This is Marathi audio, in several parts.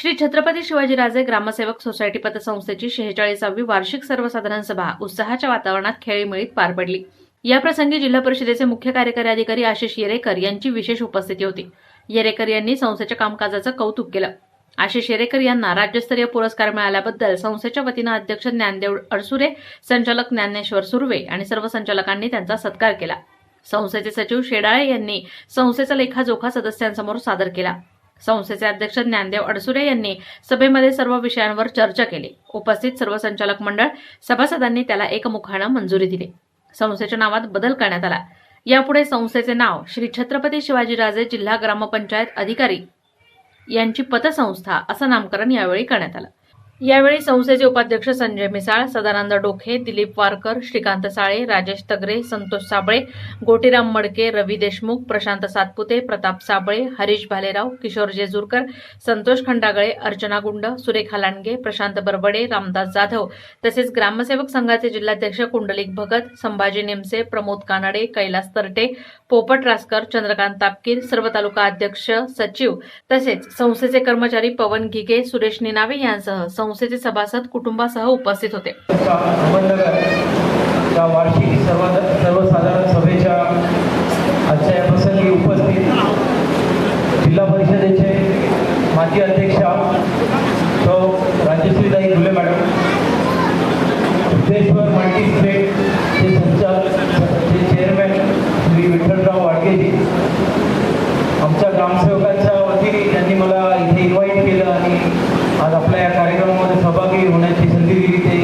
श्री छत्रपती शिवाजीराजे ग्रामसेवक सोसायटी पतसंस्थेची शेहेचाळीसावी वार्षिक सर्वसाधारण सभा उत्साहाच्या वातावरणात खेळीमेळीत पार पडली. याप्रसंगी जिल्हा परिषदेचे मुख्य कार्यकारी अधिकारी आशिष येरेकर यांची विशेष उपस्थिती होती. येरेकर यांनी संस्थेच्या कामकाजाचं कौतुक केलं. आशिष येरेकर यांना राज्यस्तरीय पुरस्कार मिळाल्याबद्दल संस्थेच्या वतीनं अध्यक्ष ज्ञानदेव अडसुरे संचालक ज्ञानेश्वर सुर्वे आणि सर्व संचालकांनी त्यांचा सत्कार केला. संस्थेचे सचिव शेडाळे यांनी संस्थेचा लेखाजोखा सदस्यांसमोर सादर केला. संस्थेचे अध्यक्ष ज्ञानदेव अडसुरे यांनी सभेमध्ये सर्व विषयांवर चर्चा केली. उपस्थित सर्व संचालक मंडळ सभासदांनी त्याला एकमुखानं मंजुरी दिली. संस्थेच्या नावात बदल करण्यात आला. यापुढे संस्थेचे नाव श्री छत्रपती शिवाजीराजे जिल्हा ग्रामपंचायत अधिकारी यांची पतसंस्था असं नामकरण यावेळी करण्यात आलं. यावेळी संस्थेचे उपाध्यक्ष संजय मिसाळ सदानंद डोखे दिलीप वारकर श्रीकांत साळे राजेश तगरे संतोष साबळे गोटीराम मडके रवी देशमुख प्रशांत सातपुते प्रताप साबळे हरीश भालेराव किशोर जेजूरकर संतोष खंडागळे अर्चना गुंड सुरेखा लांडगे प्रशांत बरबडे रामदास जाधव तसेच ग्रामसेवक संघाचे जिल्हाध्यक्ष कुंडलिक भगत संभाजी नेमसे प्रमोद कानडे कैलास तरटे पोपट रासकर चंद्रकांत तापकीर सर्व तालुका अध्यक्ष सचिव तसेच संस्थेचे कर्मचारी पवन घिगे सुरेश निनावे यांसह संस्थेचे सभासद कुटुंबासह उपस्थित होते. वार्षिक सर्वसाधारण सभेच्या आजच्या या प्रसंगी उपस्थित जिल्हा परिषदेचे माजी अध्यक्षा सौ राजश्रीताई घुले मॅडम सिद्धेश्वर मल्टीस्टेटचे संचालक चे चेअरमॅन श्री विठ्ठलराव वाडगेजी आमच्या ग्रामसेवकांच्या वतीने त्यांनी मला इथे इन्व्हाइट केलं आणि आज आपल्या या कार्यक्रमामध्ये सहभागी होण्याची संधी दिली ते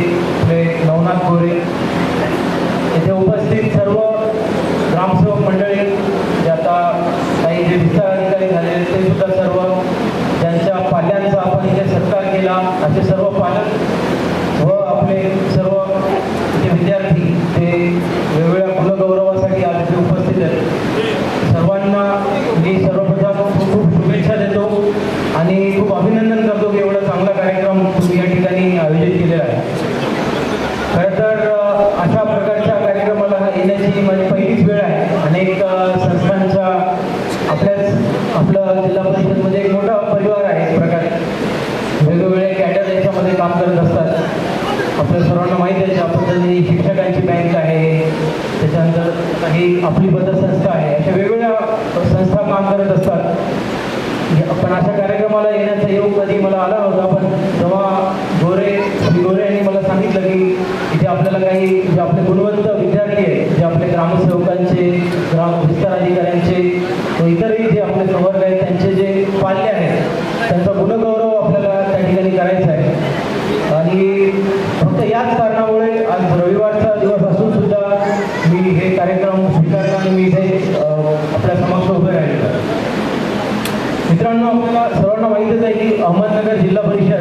आपले नवनाथ गोरे येथे उपस्थित सर्व ग्रामसेवक मंडळी जे आता काही जे विस्तार अधिकारी झालेले ते सुद्धा सर्व ज्यांच्या पाल्यांचा आपण इथे सत्कार केला असे सर्व पालक व आपले सर्व जे विद्यार्थी ते आपली आपली पतसंस्था आहे. अशा वेगवेगळ्या संस्था काम करत असतात. पण अशा कार्यक्रमाला येण्याचा योग कधी मला आला होता पण जेव्हा गोरे श्री गोरे यांनी मला सांगितलं की इथे आपल्याला काही जे आपले गुणवंत विद्यार्थी आहेत जे आपले ग्रामसेवकांचे ग्राम विस्तार अधिकाऱ्यांचे व इतरही जे आपले संवर्ग आहेत त्यांचे जे पाल्य आहेत त्यांचा गुणगौरव आपल्याला त्या ठिकाणी करायचा आहे आणि फक्त याच कारणामुळे आज रविवारचा दिवस असून सुद्धा मी हे कार्यक्रम स्वीकारला आणि मी इथे अ, आपल्या समक्ष उभे राहिलेलो आहे. मित्रांनो आपल्याला सर्वांना माहीतच आहे की अहमदनगर जिल्हा परिषद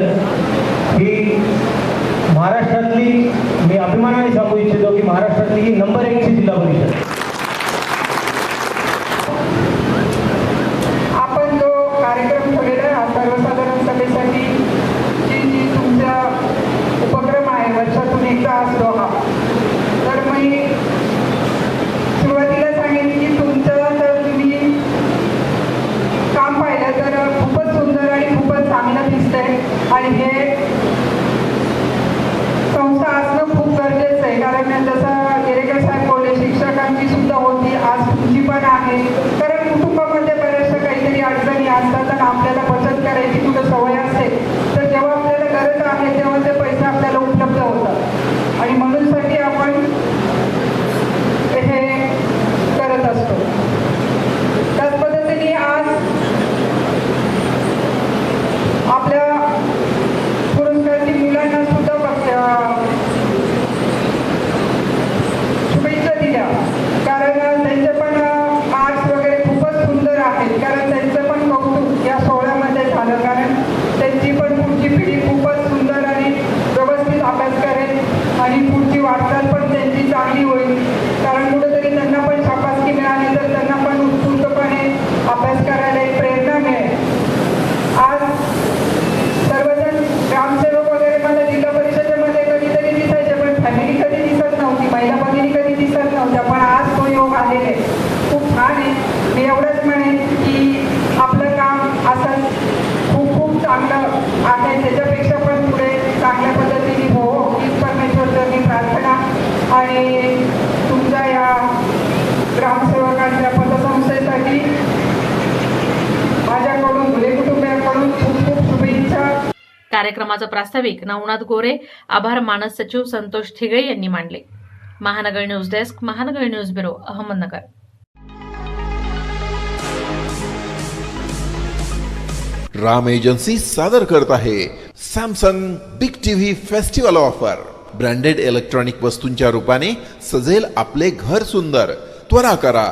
कार्यक्रमाचं प्रास्ताविक नवनाथ गोरे आभार मानस सचिव संतोष ठिगळे यांनी मांडले. Mahanagar news desk Mahanagar news bureau Ahmednagar. Ram agency सादर करत आहे. Samsung big TV festival offer. Branded electronic वस्तूंच्या रूपाने सजेल आपले घर सुंदर. त्वरा करा.